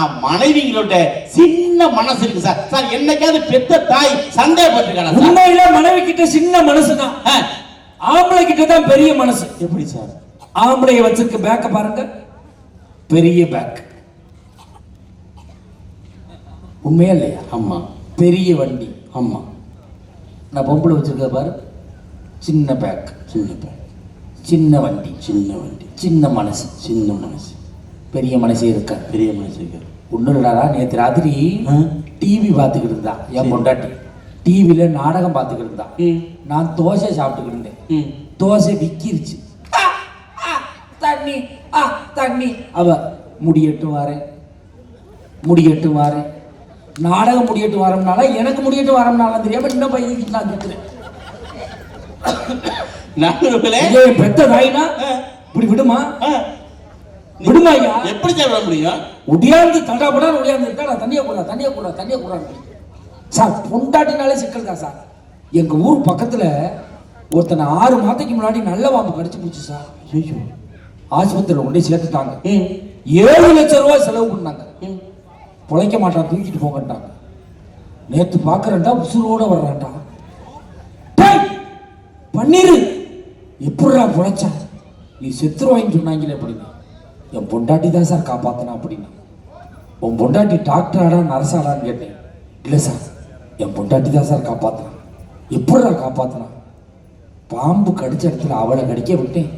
ஆனா மனைவிங்களோட சின்ன மனசு இருக்கு சார். சார் என்னைக்காவது பெத்த தாய் சந்தேகப்பட்டிருக்காங்க உண்மையில மனைவி கிட்ட சின்ன மனசுதான். ஆ, ஆம்பளை கிட்ட தான் பெரிய மனசு. எப்படி சார்? ஆம்பளைய வச்சிருக்க பேக்க பாருங்க. பெரிய பேக் உண்மையா இல்லையா? ஆமா. பெரிய வண்டி. ஆமா. நான் பொம்பளை வச்சிருக்க பாரு. சின்ன பேக் சின்ன பையன் சின்ன வண்டி. சின்ன வண்டி. சின்ன மனசு. சின்ன மனசு. பெரிய மனசே இருக்க பெரிய மனசு இருக்காரு ஒன்றும் இல்லடா நேற்று ராத்திரி. டிவி பார்த்துக்கிட்டு இருந்தா என். பொண்டாட்டி. டிவியில் நாடகம் பார்த்துக்கிட்டு இருந்தா. நான் தோசை சாப்பிட்டுக்கிட்டு இருந்தேன். தோசை விக்கிருச்சு. தண்ணி ஆ தண்ணி. அவ முடியட்டு வாரேன் முடியட்டு வாரேன் நாடகம் முடியட்டு வரம்னால எனக்கு முடியட்டு வரம்னாலும் தெரியாம இன்னும் பையன் நான் என் பெத்த தாயினா? இப்படி விடுமா? விடுமா எப்படி சார் விட முடியும்? ஒடியாந்து தடாபடா ஒடியாந்து இருக்கா? நான் தண்ணியை கூட தண்ணியை கூட தண்ணியை கூட சார் பொண்டாட்டினாலே சிக்கல் தான் சார். எங்க ஊர் பக்கத்துல ஒருத்தனை ஆறு மாதத்துக்கு முன்னாடி நல்ல பாம்பு கடிச்சு போச்சு சார். ஐயோ ஆஸ்பத்திரியில் கொண்டு சேர்த்துட்டாங்க. ஏழு லட்சம் ரூபாய் செலவு பண்ணாங்க. பொழைக்க மாட்டான் தூக்கிட்டு போங்கட்டாங்க நேத்து பாக்குறேன்டா உசுரோட வர்றான்டா. பன்னீரு எப்படிடா பொழைச்சா? நீ செத்துருவாயின்னு சொன்னாங்களே அப்படின்னு என் பொண்டாட்டி தான் சார் காப்பாத்தினா அப்படின்னு. உன் பொண்டாட்டி டாக்டராடா நர்ஸாடான்னு கேட்டேன். இல்லை சார் என் பொண்டாட்டி தான் சார் காப்பாத்தினா எப்படிடா காப்பாத்தினா பாம்பு கடிச்ச இடத்துல அவளை கடிக்க விட்டேன்.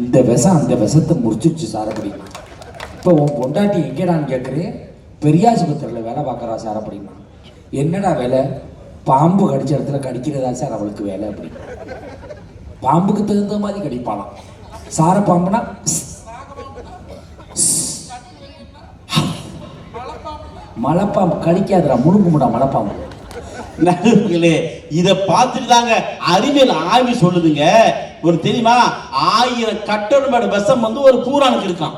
இந்த விஷம் அந்த விஷத்தை முறிச்சிருச்சு சார் அப்படின்னா. இப்போ உன் பொண்டாட்டி எங்கேடான்னு கேட்குறேன் பெரியாஸ்பத்திரியில் வேலை பார்க்குறா சார் அப்படின்னா. என்னடா வேலை? பாம்பு கடிச்ச இடத்துல கடிக்கிறதா சார் அவளுக்கு வேலை அப்படின்னு. பாம்புக்கு தகுந்த மாதிரி கடிப்பாளாம். சார பாம்புனா மலைப்பாம்பு கடிக்காதுடா முழுங்குமுடா மலைப்பாம்பு நண்பர்களே இத பார்த்துட்டு தாங்க அறிவியல் ஆய்வு சொல்லுதுங்க. ஒரு தெரியுமா? ஆயிரம் கட்டணமேட விஷம் வந்து ஒரு பூரானுக்கு இருக்கான்.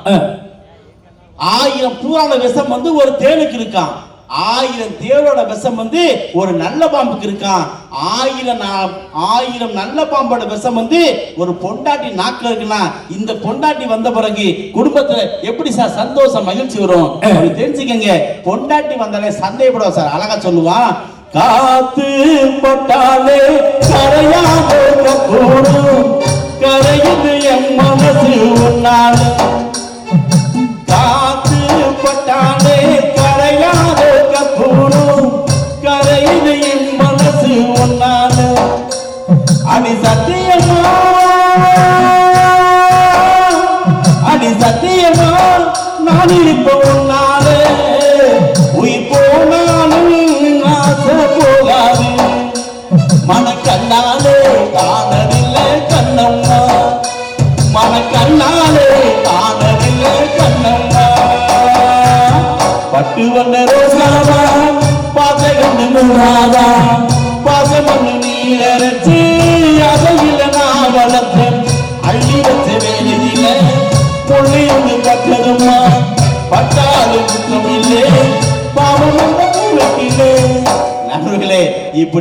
ஆயிரம் பூரான விஷம் வந்து ஒரு தேனுக்கு இருக்கான். ஆயிரம் தேவரோட விஷம் வந்து ஒரு நல்ல பாம்புக்கு இருக்கான். ஆயிரம் ஆயிரம் நல்ல பாம்போட விஷம் வந்து ஒரு பொண்டாட்டி நாக்கில் இருக்குன்னா இந்த பொண்டாட்டி வந்த பிறகு குடும்பத்துல எப்படி சார் சந்தோஷம் மகிழ்ச்சி வரும்? தெரிஞ்சுக்கங்க. பொண்டாட்டி வந்தாலே சந்தேகப்படுவா சார். அழகா சொல்லுவான் காத்து பட்டாலே கரையா போகக்கூடும் கரையுது என் மனசு உன்னால. காத்து பட்டாலே நான்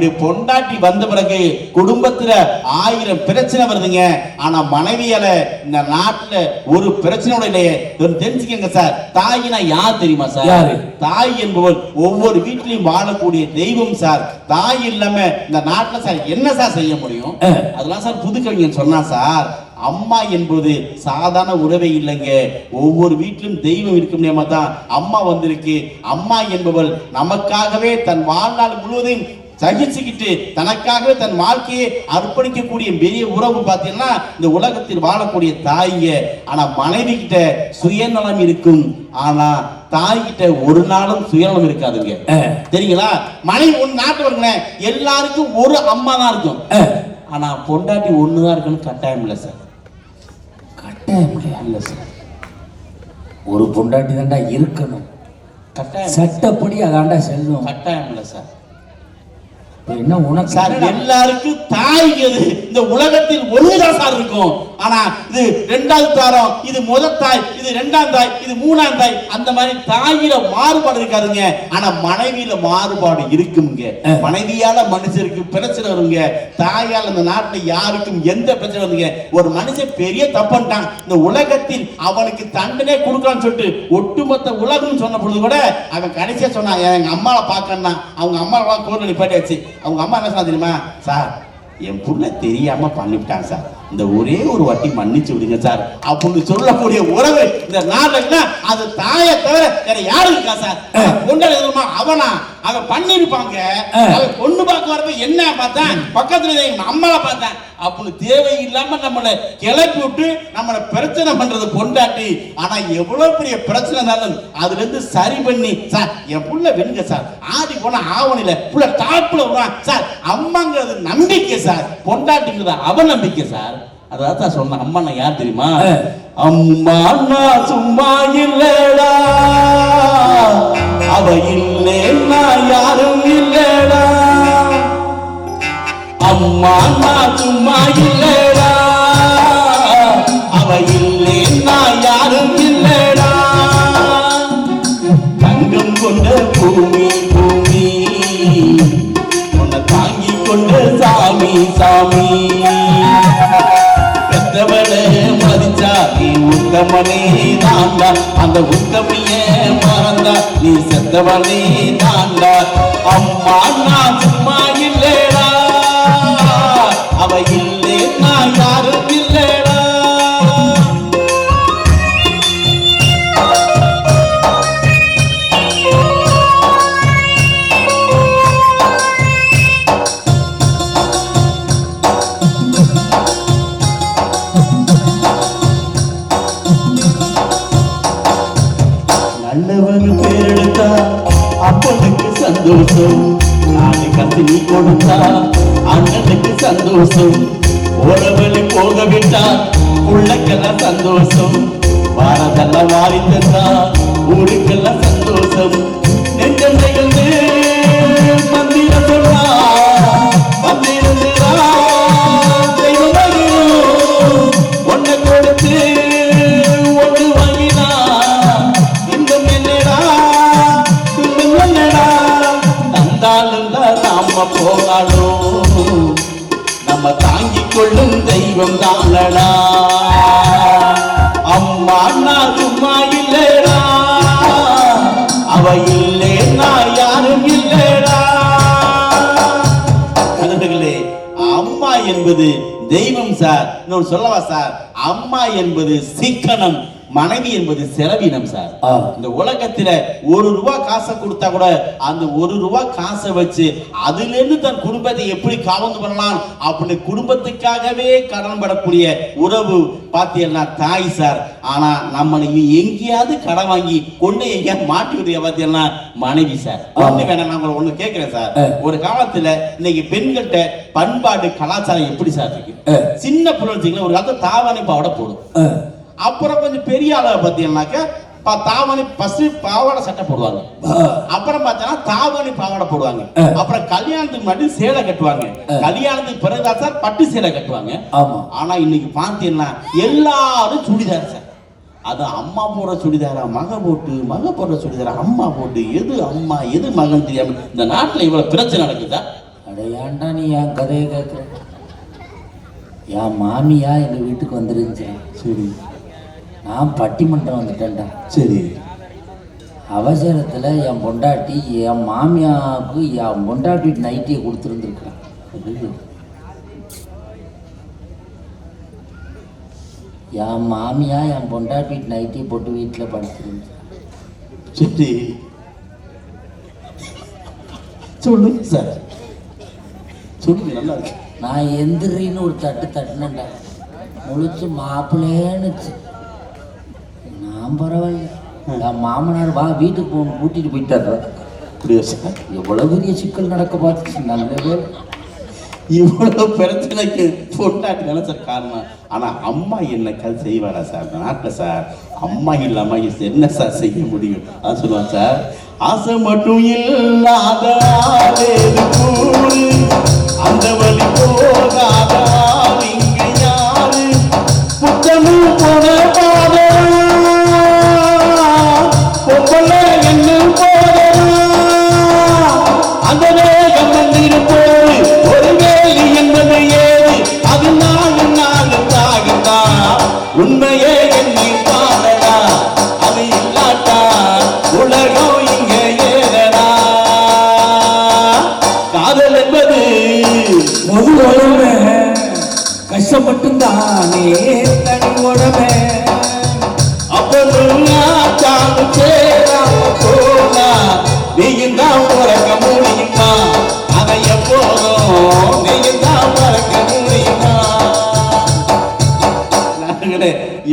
இப்படி பொண்டாட்டி வந்த பிறகு குடும்பத்துல ஆயிரம் பிரச்சனை வருதுங்க. ஆனா மனைவியால இந்த நாட்டுல ஒரு பிரச்சனை இல்லையே. தெரிஞ்சுக்கங்க சார் தாயினா யார் தெரியுமா சார்? தாய் என்பவர் ஒவ்வொரு வீட்டிலையும் வாழக்கூடிய தெய்வம் சார். தாய் இல்லாம இந்த நாட்டுல சார் என்ன சார் செய்ய முடியும். அதெல்லாம் சார் புதுக்கவிஞன் சொன்னா சார் அம்மா என்பது சாதாரண உறவே இல்லைங்க. ஒவ்வொரு வீட்டிலும் தெய்வம் இருக்க முடியாம தான் அம்மா வந்திருக்கு. அம்மா என்பவள் நமக்காகவே தன் வாழ்நாள் முழுவதையும் சகிச்சுக்கிட்டு தனக்காகவே தன் வாழ்க்கையை அர்ப்பணிக்கக்கூடிய பெரிய உறவு பார்த்தீங்கன்னா இந்த உலகத்தில் வாழக்கூடிய தாய்ங்க. ஆனா மனைவி கிட்ட சுயநலம் இருக்கும். ஆனா தாய் கிட்ட ஒரு நாளும் சுயநலம் இருக்காதுங்க. தெரியுங்களா? மனைவி ஒன்று நாட்டு வருங்களேன். எல்லாருக்கும் ஒரு அம்மா தான் இருக்கும். ஆனா பொண்டாட்டி ஒன்று தான் இருக்குன்னு கட்டாயம் இல்லை சார். கட்டாயம்? இல்லை சார். ஒரு பொண்டாட்டி தாண்டா இருக்கணும். கட்டாயம் சட்டப்படி அதாண்டா செல்லும். கட்டாயம் இல்லை சார். என்ன உனக்கு சார்? எல்லாருக்கும் தாய்ங்கிறது இந்த உலகத்தில் ஒண்ணுதான் சார் இருக்கும் ஆனா இது ரெண்டாவது தாரம் இது முதல் தாய் இது ரெண்டாம் தாய் இது மூணாம் தாய். அந்த மாதிரி தாயில மாறுபாடு இருக்காதுங்க. ஆனா மனைவியில மாறுபாடு இருக்குங்க மனைவியால மனுஷருக்கு பிரச்சனை வருங்க. தாயால இந்த நாட்டுல யாருக்கும் எந்த பிரச்சனை வருங்க. ஒரு மனுஷன் பெரிய தப்புன்ட்டான். இந்த உலகத்தில் அவனுக்கு தண்டனை கொடுக்கலாம்னு சொல்லிட்டு ஒட்டுமொத்த உலகம் சொன்ன பொழுது கூட அவன் கடைசியா சொன்னான் எங்க அம்மாவை பார்க்கணும்னா. அவங்க அம்மாவை கோர்ல நிப்பாட்டியாச்சு. அவங்க அம்மா என்ன சொன்னா தெரியுமா? சார் என் புள்ள தெரியாம பண்ணிவிட்டாங்க சார். இந்த ஒரே ஒரு வாட்டி மன்னிச்சு விடுங்க சார். அப்படின்னு சொல்லக்கூடிய உறவு இந்த நாடுல அது தாயை தவிர வேற யாரும் இருக்கா சார்? கொண்டாடி தெரியுமா அவனா? அவன் பண்ணிருப்பாங்க. அவன் பொண்ணு பார்க்க வரப்ப என்ன பார்த்தேன்? பக்கத்துல எங்க அம்மாவை பார்த்தேன். அப்படின்னு தேவையில்லாம நம்மளை கிளப்பி விட்டு நம்மளை பிரச்சனை பண்றது பொண்டாட்டி. ஆனா எவ்வளவு பெரிய பிரச்சனை இருந்தாலும் அதுல இருந்து சரி பண்ணி சார் என் புள்ள வெண்க சார். ஆடி போன ஆவணில புள்ள டாப்ல வருவான் சார். அம்மாங்கிறது நம்பிக்கை சார். பொண்டாட்டிங்கிறது அவநம்பிக்கை சார். அதான் தான் சொன்னேன். அம்மா நான் யார் தெரியுமா? அம்மா சும்மா இல்லடா. அவ இல்லைன்னா யாரும் இல்லடா. அம்மா நான் சும்மா இல்லடா. அவ இல்லைன்னா யாரும் இல்லடா. தங்கம் கொண்ட பூமி பூமி. உன்னை தாங்கி கொண்ட சாமி சாமி. பெத்தவளே மதிச்சா நீ உத்தமனே தாண்டா அந்த உத்தமைய மறந்தா நீ செத்தவனே தாண்டா அம்மா நான் சும்மா நீ கொடுத்தா அண்ணனுக்கு சந்தோஷம். உறவழி போக விட்டா உள்ளக்கெல்லாம் சந்தோஷம். வாரதெல்லாம் வாரி தந்தா ஊருக்கெல்லாம் சந்தோஷம். அம்மா என்பது தெய்வம் சார். இன்னொன்று சொல்லவா சார்? அம்மா என்பது சிக்கனம். மனைவி என்பது செலவினம் சார். இந்த உலகத்துல ஒரு ரூபா காசை கொடுத்தா கூட அந்த ஒரு ரூபா காசை வச்சு அதுல இருந்து தன் குடும்பத்தை எப்படி காவந்து பண்ணலாம் அப்படின்னு குடும்பத்துக்காகவே கடன் படக்கூடிய உறவு பாத்தீங்கன்னா தாய் சார். ஆனா நம்மளை எங்கேயாவது கடன் வாங்கி கொண்டு எங்கேயாவது மாட்டி விடுற பாத்தீங்கன்னா மனைவி சார். ஒண்ணு வேணாம் நான் ஒண்ணு கேட்கிறேன் சார். ஒரு காலத்துல இன்னைக்கு பெண்கள்கிட்ட பண்பாடு கலாச்சாரம் எப்படி சார் இருக்கு. சின்ன பிள்ளை ஒரு காலத்துல தாவாணி பாவாடை போடும் அப்புறம் கொஞ்சம் பெரிய ஆளை பார்த்தீங்கன்னாக்கா தாவணி பசு பாவாடை சட்டை போடுவாங்க. அப்புறம் பார்த்தா தாவணி பாவாடை போடுவாங்க. அப்புறம் கல்யாணத்துக்கு முன்னாடி சேலை கட்டுவாங்க. கல்யாணத்துக்கு பிறகுதான் சார் பட்டு சேலை கட்டுவாங்க. ஆமா. ஆனா இன்னைக்கு பார்த்தீங்கன்னா எல்லாரும் சுடிதார் சார். அது அம்மா போடுற சுடிதாரா மக போட்டு மக போடுற சுடிதாரா அம்மா போட்டு எது அம்மா எது மகன் தெரியாம இந்த நாட்டுல இவ்வளவு பிரச்சனை நடக்குதா? அட ஏன்டா நீ என் கதையை கேட்குற என் மாமியா எங்க வீட்டுக்கு வந்துருந்துச்சு. சரி. நான் பட்டிமன்றம் வந்துட்டேன்டா. சரி. அவசரத்துல என் பொண்டாட்டி என் மாமியாவுக்கு என் பொண்டாட்டி நைட்டியை கொடுத்துருந்துருக்கான் என் மாமியா என் பொண்டாட்டி நைட்டி போட்டு வீட்டில் படுத்துருந்துச்சு சரி சொல்லுங்க சார் சொல்லுங்க நல்லா இருக்கு. நான் எந்திரின்னு ஒரு தட்டு தட்டினேன்டா. முழிச்சு மாப்பிள்ளேன்னுச்சு நான் பரவாயில்ல. என் மாமனார் வா வீட்டுக்கு போகணும் கூட்டிகிட்டு போயிட்டாரு அப்படியா சார் எவ்வளவு பெரிய சிக்கல் நடக்க பார்த்துச்சு நல்ல பேர் இவ்வளோ பிரச்சனைக்கு பொண்டாட்டி சார் காரணம். ஆனால் அம்மா என்ன செய்வாரா சார்? இந்த நாட்டில் சார். அம்மா இல்லாம என்ன சார் செய்ய முடியும்? அது சொல்லுவான் சார். ஆசை மட்டும் இல்லாத அந்த வழி போல மட்டும்தானே தனி உடமை. அப்பொழுது சேராம போனா நீயும் தான் பிறக்க முடியுமா? அதை எப்போதும் நீயும் தான் பிறக்க முடியுமா?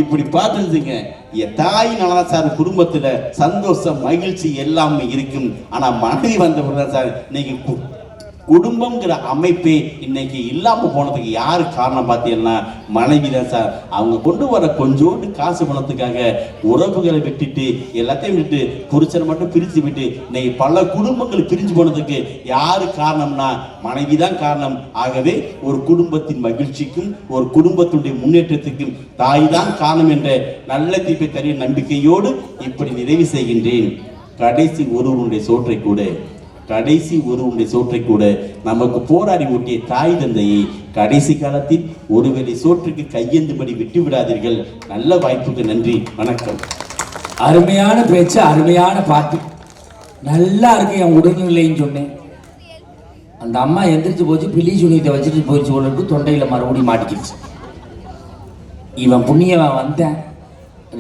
இப்படி பார்த்துருந்தீங்க. என் தாய் நல்லா சார் குடும்பத்துல சந்தோஷம் மகிழ்ச்சி எல்லாமே இருக்கும். ஆனா மனைவி வந்த சார் இன்னைக்கு குடும்பங்கிற அமைப்பே இன்னைக்கு இல்லாம போனதுக்கு யாரு காரணம் பார்த்தீங்கன்னா மனைவி தான் சார். அவங்க கொண்டு வர கொஞ்சோண்டு காசு பணத்துக்காக உறவுகளை விட்டுட்டு எல்லாத்தையும் விட்டு புருஷனை மட்டும் பிரிச்சு விட்டு இன்னைக்கு பல குடும்பங்கள் பிரிஞ்சு போனதுக்கு யாரு காரணம்னா மனைவி தான் காரணம். ஆகவே ஒரு குடும்பத்தின் மகிழ்ச்சிக்கும் ஒரு குடும்பத்துடைய முன்னேற்றத்துக்கும் தாய் தான் காரணம் என்ற நல்ல தீர்ப்பை தரிய நம்பிக்கையோடு இப்படி நிறைவு செய்கின்றேன். கடைசி ஒருவனுடைய சோற்றை கூட கடைசி ஒரு உண்டை சோற்றை கூட நமக்கு போராடி ஊட்டிய தாய் தந்தையை கடைசி காலத்தில் ஒருவேளை சோற்றுக்கு கையேந்தும்படி விட்டு விடாதீர்கள். நல்ல வாய்ப்புக்கு நன்றி. வணக்கம். அருமையான பேச்சு அருமையான பாட்டு. நல்லா இருக்கு என் உடல்நிலைன்னு சொன்னேன். அந்த அம்மா எந்திரிச்சு போச்சு பில்லி சுனியத்தை வச்சுட்டு போயிடுச்சு உங்களுக்கு தொண்டையில் மறுபடியும் மாட்டிக்கிடுச்சு. இவன் புண்ணியவன் வந்தேன்.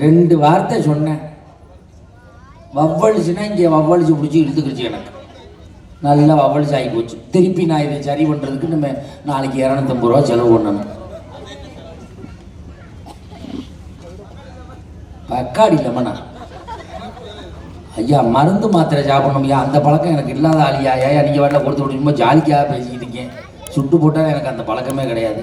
ரெண்டு வார்த்தை சொன்னேன். வவ்வழிச்சுன்னா இங்கே வவ்வழிச்சு பிடிச்சி இழுத்துக்கிடுச்சு எனக்கு. நல்லா அவளுச்சு ஆகி போச்சு. திருப்பி நான் இதை சரி பண்ணுறதுக்கு நம்ம நாளைக்கு இரநூத்தம்பது ரூபா செலவு பண்ணணும். பக்காடி இல்லைம்மண்ணா ஐயா மருந்து மாத்திரை சாப்பிடணும் ஐயா அந்த பழக்கம் எனக்கு இல்லாத ஆளியா? ஐயா நீங்கள் வரல கொடுத்து விட்டுமோ ஜாலிக்காக பேசிக்கிட்டு இருக்கேன் சுட்டு போட்டால் எனக்கு அந்த பழக்கமே கிடையாது.